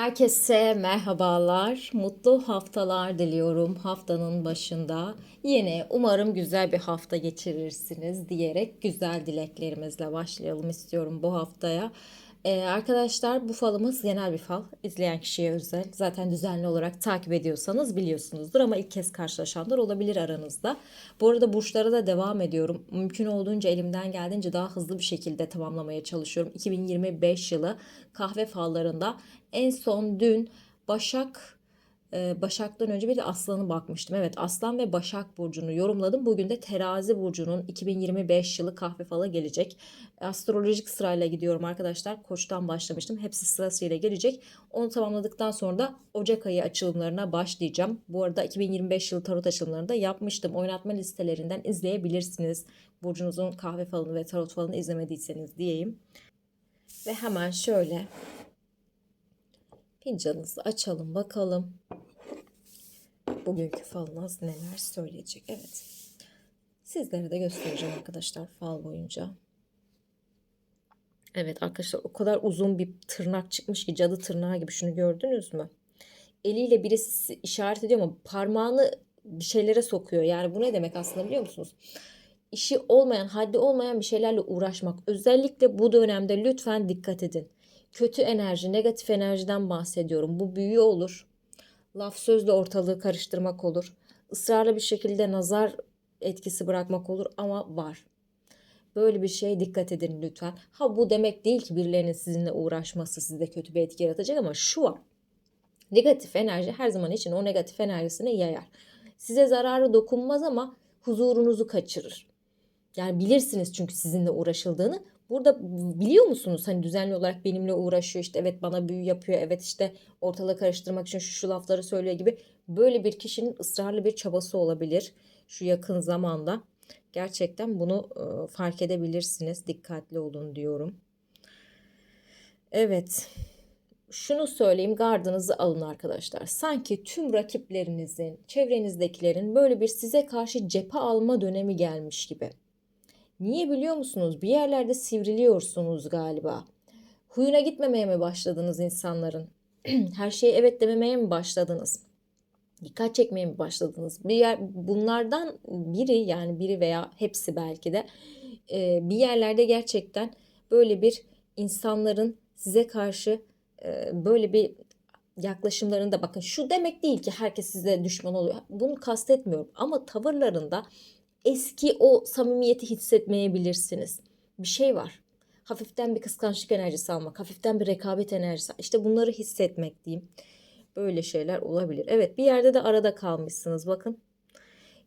Herkese merhabalar, mutlu haftalar diliyorum haftanın başında. Yine umarım güzel bir hafta geçirirsiniz diyerek güzel dileklerimizle başlayalım istiyorum bu haftaya. Ee, arkadaşlar bu falımız genel bir fal. İzleyen kişiye özel. Zaten düzenli olarak takip ediyorsanız biliyorsunuzdur ama ilk kez karşılaşanlar olabilir aranızda. Bu arada burçlara da devam ediyorum. Mümkün olduğunca elimden geldiğince daha hızlı bir şekilde tamamlamaya çalışıyorum. 2025 yılı kahve fallarında en son dün Başak Başak'tan önce bir de Aslan'a bakmıştım. Evet Aslan ve Başak Burcu'nu yorumladım. Bugün de Terazi Burcu'nun 2025 yılı kahve falı gelecek. Astrolojik sırayla gidiyorum arkadaşlar. Koç'tan başlamıştım. Hepsi sırasıyla gelecek. Onu tamamladıktan sonra da Ocak ayı açılımlarına başlayacağım. Bu arada 2025 yılı tarot açılımlarını da yapmıştım. Oynatma listelerinden izleyebilirsiniz. Burcunuzun kahve falını ve tarot falını izlemediyseniz diyeyim. Ve hemen şöyle Fincanınızı açalım bakalım. Bugünkü falınız neler söyleyecek. Evet. Sizlere de göstereceğim arkadaşlar fal boyunca. Evet arkadaşlar o kadar uzun bir tırnak çıkmış ki cadı tırnağı gibi şunu gördünüz mü? Eliyle birisi işaret ediyor ama parmağını bir şeylere sokuyor. Yani bu ne demek aslında biliyor musunuz? İşi olmayan, haddi olmayan bir şeylerle uğraşmak. Özellikle bu dönemde lütfen dikkat edin kötü enerji, negatif enerjiden bahsediyorum. Bu büyü olur. Laf sözle ortalığı karıştırmak olur. Israrlı bir şekilde nazar etkisi bırakmak olur ama var. Böyle bir şeye dikkat edin lütfen. Ha bu demek değil ki birilerinin sizinle uğraşması sizde kötü bir etki yaratacak ama şu var. Negatif enerji her zaman için o negatif enerjisini yayar. Size zararı dokunmaz ama huzurunuzu kaçırır. Yani bilirsiniz çünkü sizinle uğraşıldığını. Burada biliyor musunuz hani düzenli olarak benimle uğraşıyor işte evet bana büyü yapıyor evet işte ortalığı karıştırmak için şu şu lafları söylüyor gibi böyle bir kişinin ısrarlı bir çabası olabilir şu yakın zamanda. Gerçekten bunu e, fark edebilirsiniz. Dikkatli olun diyorum. Evet. Şunu söyleyeyim gardınızı alın arkadaşlar. Sanki tüm rakiplerinizin, çevrenizdekilerin böyle bir size karşı cephe alma dönemi gelmiş gibi. Niye biliyor musunuz? Bir yerlerde sivriliyorsunuz galiba. Huyuna gitmemeye mi başladınız insanların? Her şeye evet dememeye mi başladınız? Dikkat çekmeye mi başladınız? Bir yer, bunlardan biri yani biri veya hepsi belki de e, bir yerlerde gerçekten böyle bir insanların size karşı e, böyle bir yaklaşımlarında bakın şu demek değil ki herkes size düşman oluyor. Bunu kastetmiyorum ama tavırlarında eski o samimiyeti hissetmeyebilirsiniz. Bir şey var. Hafiften bir kıskançlık enerjisi almak, hafiften bir rekabet enerjisi. İşte bunları hissetmek diyeyim. Böyle şeyler olabilir. Evet bir yerde de arada kalmışsınız bakın.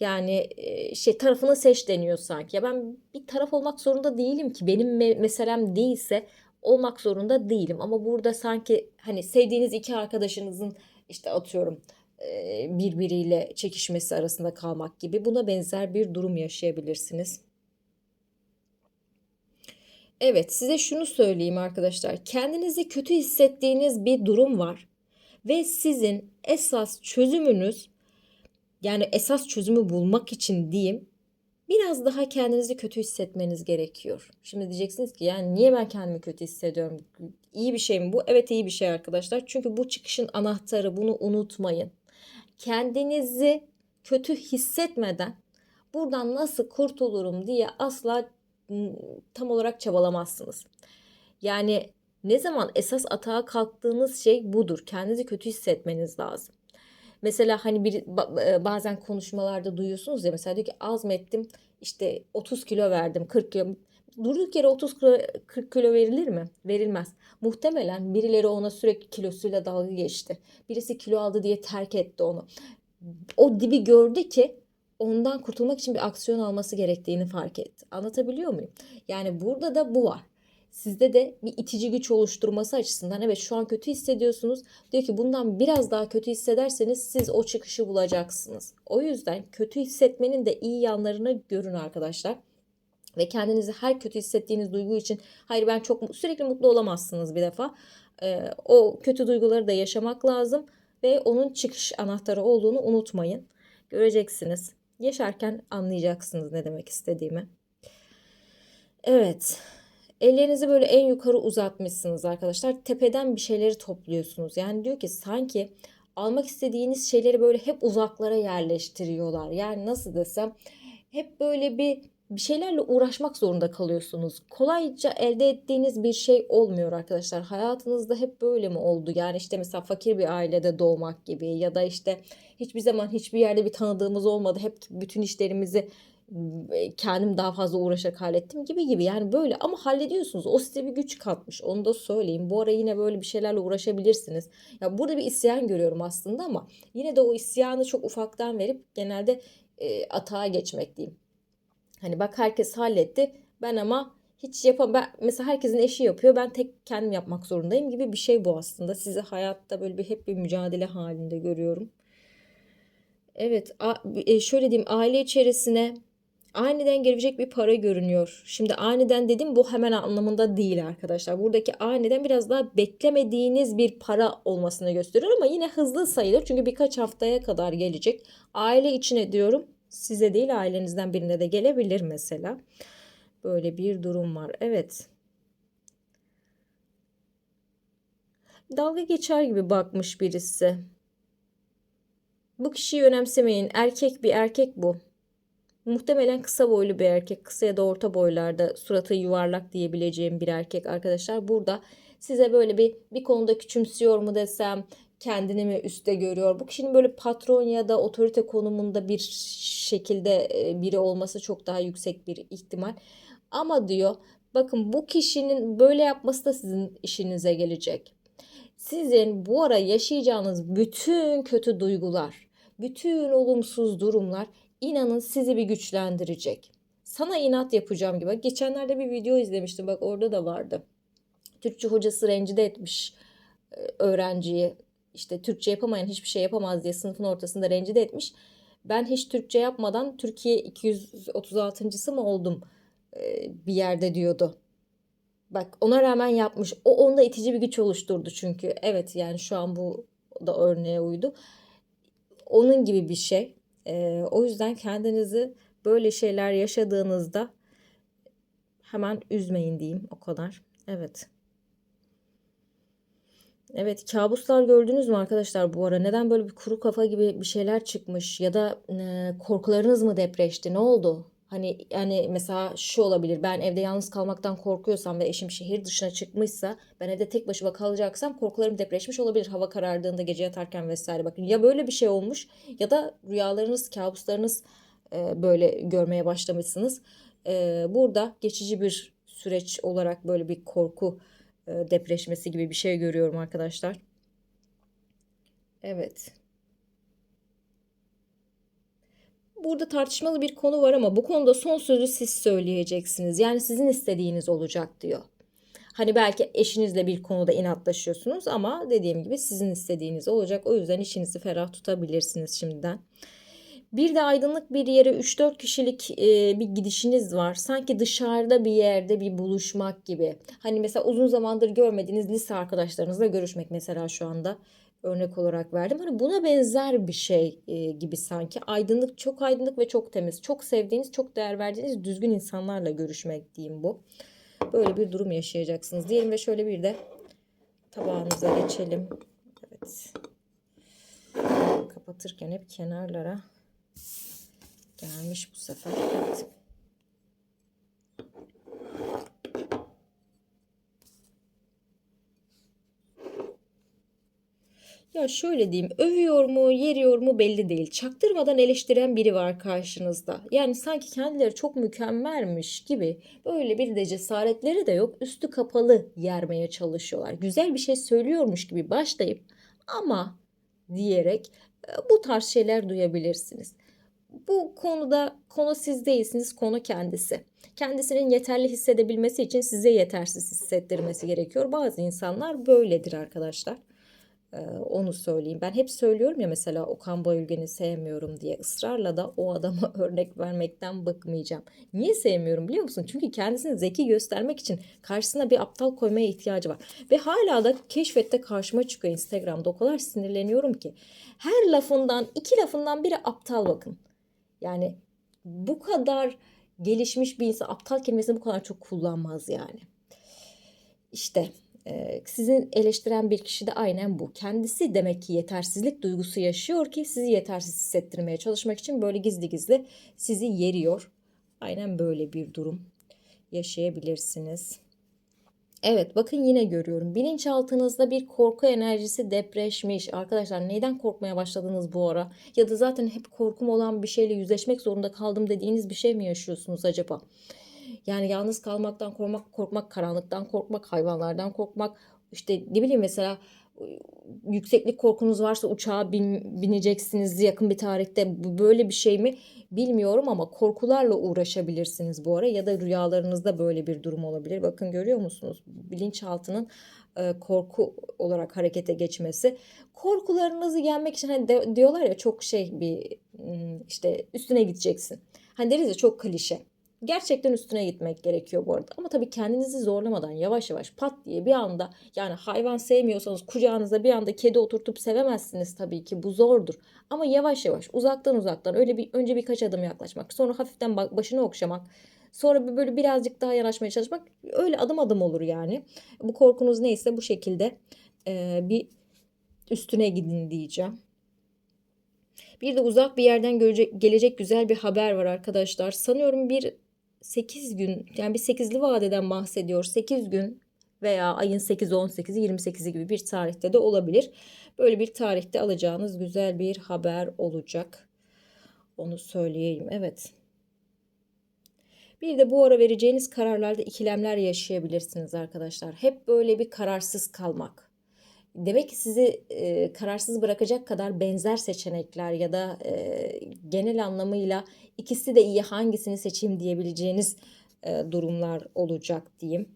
Yani şey tarafını seç deniyor sanki. Ya ben bir taraf olmak zorunda değilim ki. Benim me- meselem değilse olmak zorunda değilim. Ama burada sanki hani sevdiğiniz iki arkadaşınızın işte atıyorum birbiriyle çekişmesi arasında kalmak gibi buna benzer bir durum yaşayabilirsiniz. Evet size şunu söyleyeyim arkadaşlar. Kendinizi kötü hissettiğiniz bir durum var ve sizin esas çözümünüz yani esas çözümü bulmak için diyeyim biraz daha kendinizi kötü hissetmeniz gerekiyor. Şimdi diyeceksiniz ki yani niye ben kendimi kötü hissediyorum? İyi bir şey mi bu? Evet iyi bir şey arkadaşlar. Çünkü bu çıkışın anahtarı bunu unutmayın kendinizi kötü hissetmeden buradan nasıl kurtulurum diye asla tam olarak çabalamazsınız. Yani ne zaman esas atağa kalktığınız şey budur. Kendinizi kötü hissetmeniz lazım. Mesela hani bir e, bazen konuşmalarda duyuyorsunuz ya mesela diyor ki azmettim işte 30 kilo verdim 40 kilo durduk yere 30 kilo 40 kilo verilir mi? Verilmez. Muhtemelen birileri ona sürekli kilosuyla dalga geçti. Birisi kilo aldı diye terk etti onu. O dibi gördü ki ondan kurtulmak için bir aksiyon alması gerektiğini fark etti. Anlatabiliyor muyum? Yani burada da bu var. Sizde de bir itici güç oluşturması açısından evet şu an kötü hissediyorsunuz. Diyor ki bundan biraz daha kötü hissederseniz siz o çıkışı bulacaksınız. O yüzden kötü hissetmenin de iyi yanlarını görün arkadaşlar ve kendinizi her kötü hissettiğiniz duygu için hayır ben çok sürekli mutlu olamazsınız bir defa. Ee, o kötü duyguları da yaşamak lazım ve onun çıkış anahtarı olduğunu unutmayın. Göreceksiniz. Yaşarken anlayacaksınız ne demek istediğimi. Evet. Ellerinizi böyle en yukarı uzatmışsınız arkadaşlar. Tepeden bir şeyleri topluyorsunuz. Yani diyor ki sanki almak istediğiniz şeyleri böyle hep uzaklara yerleştiriyorlar. Yani nasıl desem hep böyle bir bir şeylerle uğraşmak zorunda kalıyorsunuz. Kolayca elde ettiğiniz bir şey olmuyor arkadaşlar. Hayatınızda hep böyle mi oldu? Yani işte mesela fakir bir ailede doğmak gibi ya da işte hiçbir zaman hiçbir yerde bir tanıdığımız olmadı. Hep bütün işlerimizi e, kendim daha fazla uğraşarak hallettim gibi gibi. Yani böyle ama hallediyorsunuz. O size bir güç katmış. Onu da söyleyeyim. Bu ara yine böyle bir şeylerle uğraşabilirsiniz. Ya burada bir isyan görüyorum aslında ama yine de o isyanı çok ufaktan verip genelde e, atağa geçmek diyeyim. Hani bak herkes halletti. Ben ama hiç yapam ben mesela herkesin eşi yapıyor. Ben tek kendim yapmak zorundayım gibi bir şey bu aslında. Sizi hayatta böyle bir hep bir mücadele halinde görüyorum. Evet, e, şöyle diyeyim aile içerisine aniden gelecek bir para görünüyor. Şimdi aniden dedim bu hemen anlamında değil arkadaşlar. Buradaki aniden biraz daha beklemediğiniz bir para olmasını gösteriyor ama yine hızlı sayılır. Çünkü birkaç haftaya kadar gelecek. Aile içine diyorum size değil ailenizden birine de gelebilir mesela. Böyle bir durum var. Evet. Dalga geçer gibi bakmış birisi. Bu kişiyi önemsemeyin. Erkek bir erkek bu. Muhtemelen kısa boylu bir erkek. Kısa ya da orta boylarda suratı yuvarlak diyebileceğim bir erkek arkadaşlar. Burada size böyle bir bir konuda küçümsüyor mu desem kendini mi üstte görüyor? Bu kişinin böyle patron ya da otorite konumunda bir şekilde e, biri olması çok daha yüksek bir ihtimal. Ama diyor bakın bu kişinin böyle yapması da sizin işinize gelecek. Sizin bu ara yaşayacağınız bütün kötü duygular, bütün olumsuz durumlar inanın sizi bir güçlendirecek. Sana inat yapacağım gibi. Geçenlerde bir video izlemiştim bak orada da vardı. Türkçe hocası rencide etmiş e, öğrenciyi. İşte Türkçe yapamayan hiçbir şey yapamaz diye sınıfın ortasında rencide etmiş. Ben hiç Türkçe yapmadan Türkiye 236.sı mı oldum e, bir yerde diyordu. Bak ona rağmen yapmış. O onda itici bir güç oluşturdu çünkü. Evet yani şu an bu da örneğe uydu. Onun gibi bir şey. E, o yüzden kendinizi böyle şeyler yaşadığınızda hemen üzmeyin diyeyim o kadar. Evet. Evet kabuslar gördünüz mü arkadaşlar bu ara? Neden böyle bir kuru kafa gibi bir şeyler çıkmış? Ya da e, korkularınız mı depreşti? Ne oldu? Hani yani mesela şu olabilir. Ben evde yalnız kalmaktan korkuyorsam ve eşim şehir dışına çıkmışsa ben evde tek başıma kalacaksam korkularım depreşmiş olabilir. Hava karardığında gece yatarken vesaire bakın. Ya böyle bir şey olmuş ya da rüyalarınız, kabuslarınız e, böyle görmeye başlamışsınız. E, burada geçici bir süreç olarak böyle bir korku depreşmesi gibi bir şey görüyorum arkadaşlar. Evet. Burada tartışmalı bir konu var ama bu konuda son sözü siz söyleyeceksiniz. Yani sizin istediğiniz olacak diyor. Hani belki eşinizle bir konuda inatlaşıyorsunuz ama dediğim gibi sizin istediğiniz olacak. O yüzden işinizi ferah tutabilirsiniz şimdiden. Bir de aydınlık bir yere 3-4 kişilik e, bir gidişiniz var. Sanki dışarıda bir yerde bir buluşmak gibi. Hani mesela uzun zamandır görmediğiniz lise arkadaşlarınızla görüşmek mesela şu anda örnek olarak verdim. Hani buna benzer bir şey e, gibi sanki. Aydınlık, çok aydınlık ve çok temiz. Çok sevdiğiniz, çok değer verdiğiniz düzgün insanlarla görüşmek diyeyim bu. Böyle bir durum yaşayacaksınız diyelim ve şöyle bir de tabağınıza geçelim. Evet. Kapatırken hep kenarlara Gelmiş bu sefer. Evet. Ya şöyle diyeyim, övüyor mu, yeriyor mu belli değil. Çaktırmadan eleştiren biri var karşınızda. Yani sanki kendileri çok mükemmelmiş gibi böyle bir de cesaretleri de yok. Üstü kapalı yermeye çalışıyorlar. Güzel bir şey söylüyormuş gibi başlayıp ama diyerek e, bu tarz şeyler duyabilirsiniz. Bu konuda konu siz değilsiniz, konu kendisi. Kendisinin yeterli hissedebilmesi için size yetersiz hissettirmesi gerekiyor. Bazı insanlar böyledir arkadaşlar. Ee, onu söyleyeyim. Ben hep söylüyorum ya mesela Okan Bayülgen'i sevmiyorum diye ısrarla da o adama örnek vermekten bıkmayacağım. Niye sevmiyorum biliyor musun? Çünkü kendisini zeki göstermek için karşısına bir aptal koymaya ihtiyacı var. Ve hala da keşfette karşıma çıkıyor Instagram'da. O kadar sinirleniyorum ki. Her lafından iki lafından biri aptal bakın. Yani bu kadar gelişmiş bir insan aptal kelimesini bu kadar çok kullanmaz yani. işte e, sizin eleştiren bir kişi de aynen bu. Kendisi demek ki yetersizlik duygusu yaşıyor ki sizi yetersiz hissettirmeye çalışmak için böyle gizli gizli sizi yeriyor. Aynen böyle bir durum yaşayabilirsiniz. Evet bakın yine görüyorum. Bilinçaltınızda bir korku enerjisi depreşmiş. Arkadaşlar neyden korkmaya başladınız bu ara? Ya da zaten hep korkum olan bir şeyle yüzleşmek zorunda kaldım dediğiniz bir şey mi yaşıyorsunuz acaba? Yani yalnız kalmaktan korkmak, korkmak, karanlıktan korkmak, hayvanlardan korkmak. İşte ne bileyim mesela yükseklik korkunuz varsa uçağa bin, bineceksiniz yakın bir tarihte. Böyle bir şey mi bilmiyorum ama korkularla uğraşabilirsiniz bu ara ya da rüyalarınızda böyle bir durum olabilir. Bakın görüyor musunuz? Bilinçaltının e, korku olarak harekete geçmesi. Korkularınızı yenmek için hani de, diyorlar ya çok şey bir işte üstüne gideceksin. Hani deriz ya çok klişe. Gerçekten üstüne gitmek gerekiyor bu arada. Ama tabii kendinizi zorlamadan yavaş yavaş pat diye bir anda yani hayvan sevmiyorsanız kucağınıza bir anda kedi oturtup sevemezsiniz tabii ki. Bu zordur. Ama yavaş yavaş uzaktan uzaktan öyle bir önce birkaç adım yaklaşmak. Sonra hafiften başını okşamak. Sonra böyle birazcık daha yanaşmaya çalışmak. Öyle adım adım olur yani. Bu korkunuz neyse bu şekilde e, bir üstüne gidin diyeceğim. Bir de uzak bir yerden görecek, gelecek güzel bir haber var arkadaşlar. Sanıyorum bir 8 gün yani bir 8'li vadeden bahsediyor. 8 gün veya ayın 8, 18'i, 28'i gibi bir tarihte de olabilir. Böyle bir tarihte alacağınız güzel bir haber olacak. Onu söyleyeyim. Evet. Bir de bu ara vereceğiniz kararlarda ikilemler yaşayabilirsiniz arkadaşlar. Hep böyle bir kararsız kalmak. Demek ki sizi e, kararsız bırakacak kadar benzer seçenekler ya da e, genel anlamıyla ikisi de iyi hangisini seçeyim diyebileceğiniz e, durumlar olacak diyeyim.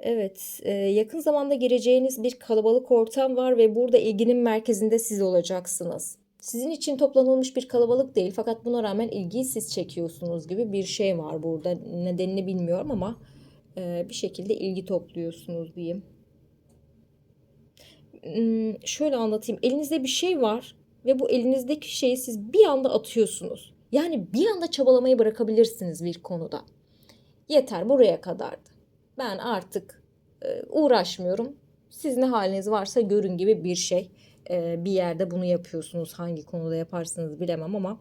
Evet, yakın zamanda gireceğiniz bir kalabalık ortam var ve burada ilginin merkezinde siz olacaksınız. Sizin için toplanılmış bir kalabalık değil fakat buna rağmen ilgiyi siz çekiyorsunuz gibi bir şey var burada. Nedenini bilmiyorum ama bir şekilde ilgi topluyorsunuz diyeyim. Şöyle anlatayım. Elinizde bir şey var ve bu elinizdeki şeyi siz bir anda atıyorsunuz. Yani bir anda çabalamayı bırakabilirsiniz bir konuda. Yeter buraya kadardı. Ben artık uğraşmıyorum. Siz ne haliniz varsa görün gibi bir şey. Bir yerde bunu yapıyorsunuz. Hangi konuda yaparsınız bilemem ama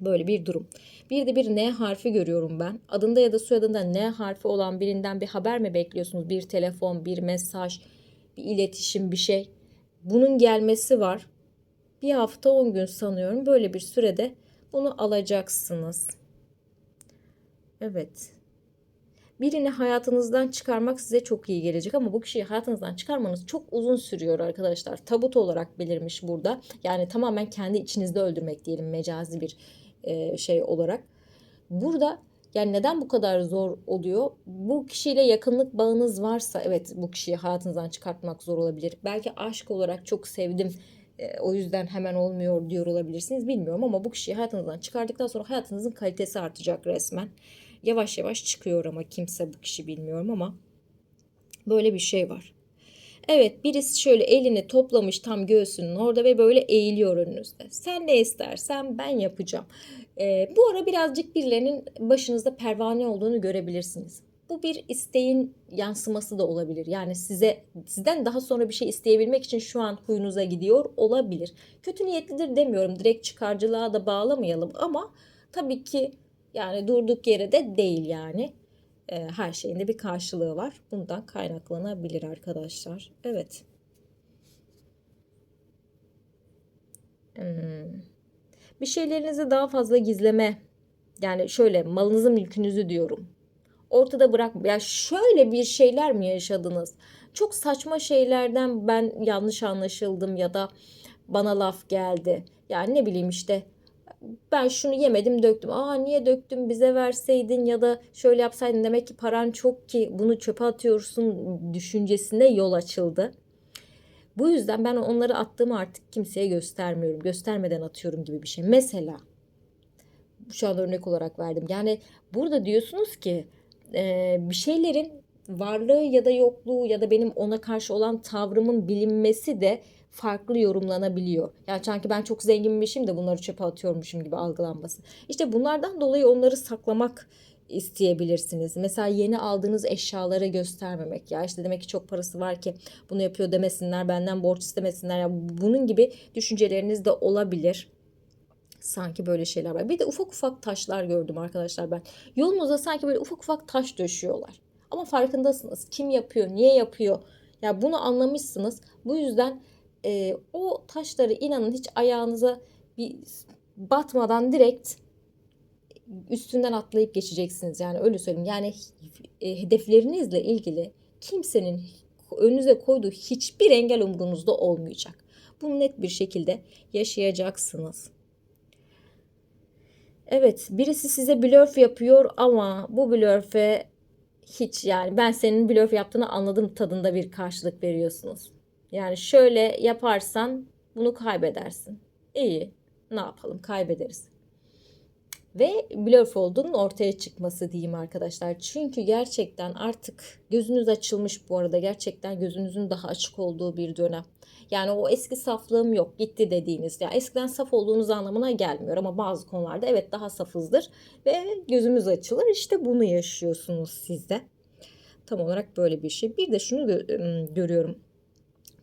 böyle bir durum. Bir de bir N harfi görüyorum ben. Adında ya da soyadında N harfi olan birinden bir haber mi bekliyorsunuz? Bir telefon, bir mesaj, bir iletişim, bir şey. Bunun gelmesi var. Bir hafta 10 gün sanıyorum. Böyle bir sürede bunu alacaksınız. Evet. Birini hayatınızdan çıkarmak size çok iyi gelecek ama bu kişiyi hayatınızdan çıkarmanız çok uzun sürüyor arkadaşlar. Tabut olarak belirmiş burada. Yani tamamen kendi içinizde öldürmek diyelim mecazi bir şey olarak. Burada yani neden bu kadar zor oluyor? Bu kişiyle yakınlık bağınız varsa evet bu kişiyi hayatınızdan çıkartmak zor olabilir. Belki aşk olarak çok sevdim e, o yüzden hemen olmuyor diyor olabilirsiniz bilmiyorum ama bu kişiyi hayatınızdan çıkardıktan sonra hayatınızın kalitesi artacak resmen. Yavaş yavaş çıkıyor ama kimse bu kişi bilmiyorum ama böyle bir şey var. Evet birisi şöyle elini toplamış tam göğsünün orada ve böyle eğiliyor önünüzde. Sen ne istersen ben yapacağım. Ee, bu ara birazcık birilerinin başınızda pervane olduğunu görebilirsiniz. Bu bir isteğin yansıması da olabilir. Yani size sizden daha sonra bir şey isteyebilmek için şu an huyunuza gidiyor olabilir. Kötü niyetlidir demiyorum. Direkt çıkarcılığa da bağlamayalım ama tabii ki yani durduk yere de değil yani. E, her şeyin de bir karşılığı var. Bundan kaynaklanabilir arkadaşlar. Evet. Hmm. Bir şeylerinizi daha fazla gizleme. Yani şöyle malınızı mülkünüzü diyorum. Ortada bırak. Ya şöyle bir şeyler mi yaşadınız? Çok saçma şeylerden ben yanlış anlaşıldım ya da bana laf geldi. Yani ne bileyim işte ben şunu yemedim döktüm. Aa niye döktüm bize verseydin ya da şöyle yapsaydın demek ki paran çok ki bunu çöpe atıyorsun düşüncesine yol açıldı. Bu yüzden ben onları attığımı artık kimseye göstermiyorum. Göstermeden atıyorum gibi bir şey. Mesela şu an örnek olarak verdim. Yani burada diyorsunuz ki e, bir şeylerin varlığı ya da yokluğu ya da benim ona karşı olan tavrımın bilinmesi de farklı yorumlanabiliyor. Yani sanki ben çok zenginmişim de bunları çöpe atıyormuşum gibi algılanması. İşte bunlardan dolayı onları saklamak isteyebilirsiniz. Mesela yeni aldığınız eşyaları göstermemek. Ya işte demek ki çok parası var ki bunu yapıyor demesinler, benden borç istemesinler. Ya bunun gibi düşünceleriniz de olabilir. Sanki böyle şeyler var. Bir de ufak ufak taşlar gördüm arkadaşlar ben. Yolunuza sanki böyle ufak ufak taş döşüyorlar. Ama farkındasınız. Kim yapıyor, niye yapıyor? Ya bunu anlamışsınız. Bu yüzden e, o taşları inanın hiç ayağınıza bir batmadan direkt üstünden atlayıp geçeceksiniz. Yani öyle söyleyeyim. Yani e, hedeflerinizle ilgili kimsenin önünüze koyduğu hiçbir engel umurunuzda olmayacak. Bunu net bir şekilde yaşayacaksınız. Evet, birisi size blöf yapıyor ama bu blöfe hiç yani ben senin blöf yaptığını anladım tadında bir karşılık veriyorsunuz. Yani şöyle yaparsan bunu kaybedersin. İyi, ne yapalım kaybederiz. Ve blöf olduğunun ortaya çıkması diyeyim arkadaşlar. Çünkü gerçekten artık gözünüz açılmış bu arada. Gerçekten gözünüzün daha açık olduğu bir dönem. Yani o eski saflığım yok gitti dediğiniz. Ya eskiden saf olduğunuz anlamına gelmiyor ama bazı konularda evet daha safızdır ve gözümüz açılır. İşte bunu yaşıyorsunuz siz de. Tam olarak böyle bir şey. Bir de şunu gö- görüyorum.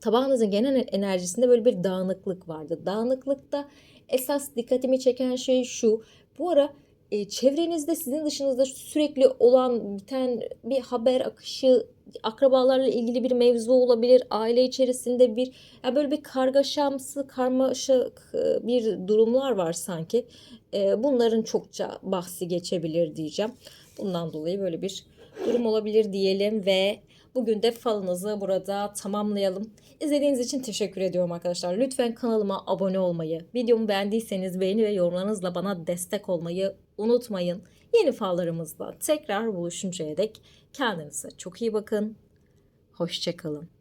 Tabağınızın genel enerjisinde böyle bir dağınıklık vardı. Dağınıklıkta esas dikkatimi çeken şey şu. Bu ara e, çevrenizde sizin dışınızda sürekli olan biten bir haber akışı, akrabalarla ilgili bir mevzu olabilir, aile içerisinde bir ya böyle bir kargaşamsı, karmaşık e, bir durumlar var sanki. E, bunların çokça bahsi geçebilir diyeceğim. Bundan dolayı böyle bir durum olabilir diyelim ve bugün de falınızı burada tamamlayalım. İzlediğiniz için teşekkür ediyorum arkadaşlar. Lütfen kanalıma abone olmayı, videomu beğendiyseniz beğeni ve yorumlarınızla bana destek olmayı unutmayın. Yeni fallarımızda tekrar buluşuncaya dek kendinize çok iyi bakın. Hoşçakalın.